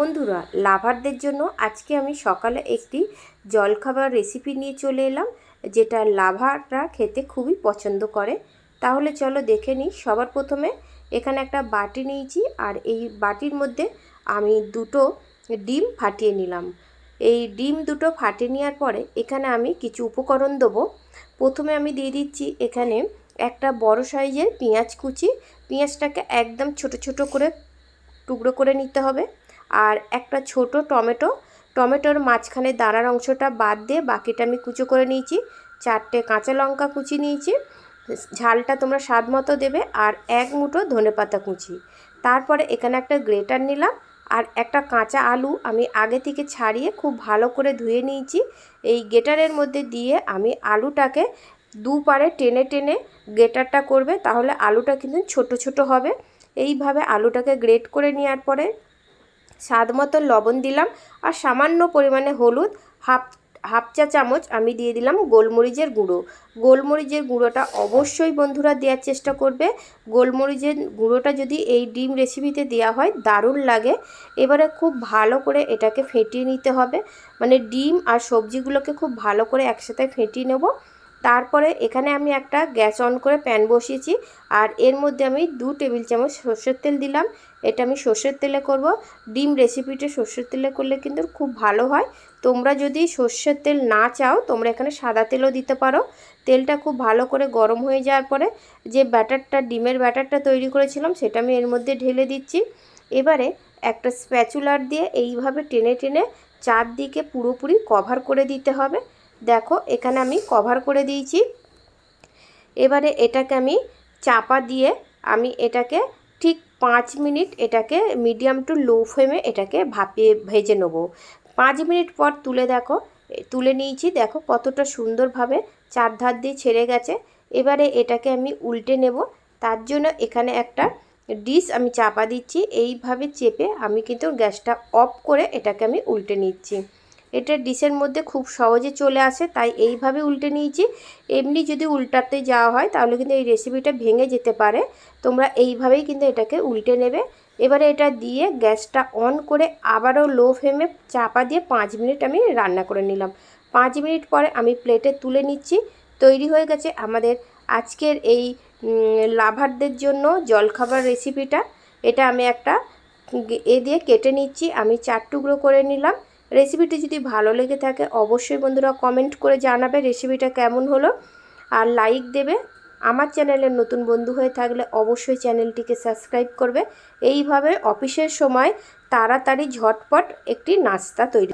বন্ধুরা, লাভারদের জন্য আজকে আমি সকালে একটি জলখাবার রেসিপি নিয়ে চলে এলাম, যেটা লাভাররা খেতে খুবই পছন্দ করে। তাহলে চলো দেখে নিই, সবার প্রথমে এখানে একটা বাটি নিয়েছি, আর এই বাটির মধ্যে আমি দুটো ডিম ফাটিয়ে নিলাম। এই ডিম দুটো ফাটিয়ে নেওয়ার পরে এখানে আমি কিছু উপকরণ দেবো। প্রথমে আমি দিয়ে দিচ্ছি এখানে একটা বড় সাইজের পেঁয়াজ কুচি। পেঁয়াজটাকে একদম ছোট ছোট করে টুকরো করে নিতে হবে। আর একটা ছোট টমেটো। টমেটোর মাঝখানে দানার অংশটা বাদ দিয়ে বাকিটা আমি কুচো করে নিয়েছি। চারটে কাঁচা লঙ্কা কুচি নিয়েছি। ঝালটা তোমরা স্বাদ মতো দেবে আর এক মুঠো ধনে পাতা কুচি। তারপরে এখানে একটা গ্রেটার নিলাম আর একটা কাঁচা আলু আমি আগে থেকে ছাড়িয়ে খুব ভালো করে ধুয়ে নিয়েছি। এই গেটারের মধ্যে দিয়ে আমি আলুটাকে দুপারে টেনে টেনে গেটারটা করবে, তাহলে আলুটা কিন্তু ছোট ছোট হবে। এইভাবে আলুটাকে গ্রেট করে নেওয়ার পরে স্বাদ মতো লবণ দিলাম আর সামান্য পরিমাণে হলুদ, হাফ হাফ চা চামচ আমি দিয়ে দিলাম গোলমরিচের গুঁড়ো। গোলমরিচের গুঁড়োটা অবশ্যই বন্ধুরা দেওয়ার চেষ্টা করবে। গোলমরিচের গুঁড়োটা যদি এই ডিম রেসিপিতে দেওয়া হয়, দারুণ লাগে। এবারে খুব ভালো করে এটাকে ফেটিয়ে নিতে হবে। মানে ডিম আর সবজিগুলোকে খুব ভালো করে একসাথে ফেটিয়ে নেব। তারপরে এখানে আমি একটা গ্যাস অন করে প্যান বসিয়েছি আর এর মধ্যে আমি দু টেবিল চামচ সর্ষের তেল দিলাম। এটা আমি সর্ষের তেলে করব। ডিম রেসিপিটা সর্ষের তেলে করলে কিন্তু খুব ভালো হয়। তোমরা যদি সর্ষের তেল না চাও, তোমরা এখানে সাদা তেলও দিতে পারো। তেলটা খুব ভালো করে গরম হয়ে যাওয়ার পরে যে ব্যাটারটা, ডিমের ব্যাটারটা তৈরি করেছিলাম, সেটা আমি এর মধ্যে ঢেলে দিচ্ছি। এবারে একটা স্প্যাচুলার দিয়ে এইভাবে টেনে টেনে চারদিকে পুরোপুরি কভার করে দিতে হবে। দেখো, এখানে আমি কভার করে দিয়েছি। এবারে এটাকে আমি চাপা দিয়ে আমি এটাকে ঠিক পাঁচ মিনিট এটাকে মিডিয়াম টু লো ফ্লেমে এটাকে ভাপিয়ে ভেজে নেব। পাঁচ মিনিট পর তুলে দেখো, তুলে নিয়েছি, দেখো কতটা সুন্দরভাবে চার ধার দিয়ে ছেড়ে গেছে। এবারে এটাকে আমি উল্টে নেব, তার জন্য এখানে একটা ডিশ আমি চাপা দিচ্ছি। এইভাবে চেপে আমি কিন্তু গ্যাসটা অফ করে এটাকে আমি উল্টে নিচ্ছি। এটা ডিশের মধ্যে খুব সহজে চলে আসে, তাই এইভাবে উল্টে নিয়েছি। এমনি যদি উল্টাতে যাওয়া হয়, তাহলে কিন্তু এই রেসিপিটা ভেঙে যেতে পারে। তোমরা এইভাবেই কিন্তু এটাকে উল্টে নেবে। এবারে এটা দিয়ে গ্যাসটা অন করে আবারও লো ফ্লেমে চাপা দিয়ে পাঁচ মিনিট আমি রান্না করে নিলাম। পাঁচ মিনিট পরে আমি প্লেটে তুলে নিচ্ছি। তৈরি হয়ে গেছে আমাদের আজকের এই লাভারদের জন্য জলখাবার রেসিপিটা এটা আমি একটা, এ দিয়ে কেটে নিচ্ছি। আমি চার টুকরো করে নিলাম। রেসিপিটি যদি ভালো লেগে থাকে, অবশ্যই বন্ধুরা কমেন্ট করে জানাবে রেসিপিটা কেমন হলো। আর লাইক দেবে। আমার চ্যানেলের নতুন বন্ধু হয়ে থাকলে অবশ্যই চ্যানেলটিকে সাবস্ক্রাইব করবে। এইভাবে অফিসের সময় তাড়াতাড়ি ঝটপট একটি নাস্তা তৈরি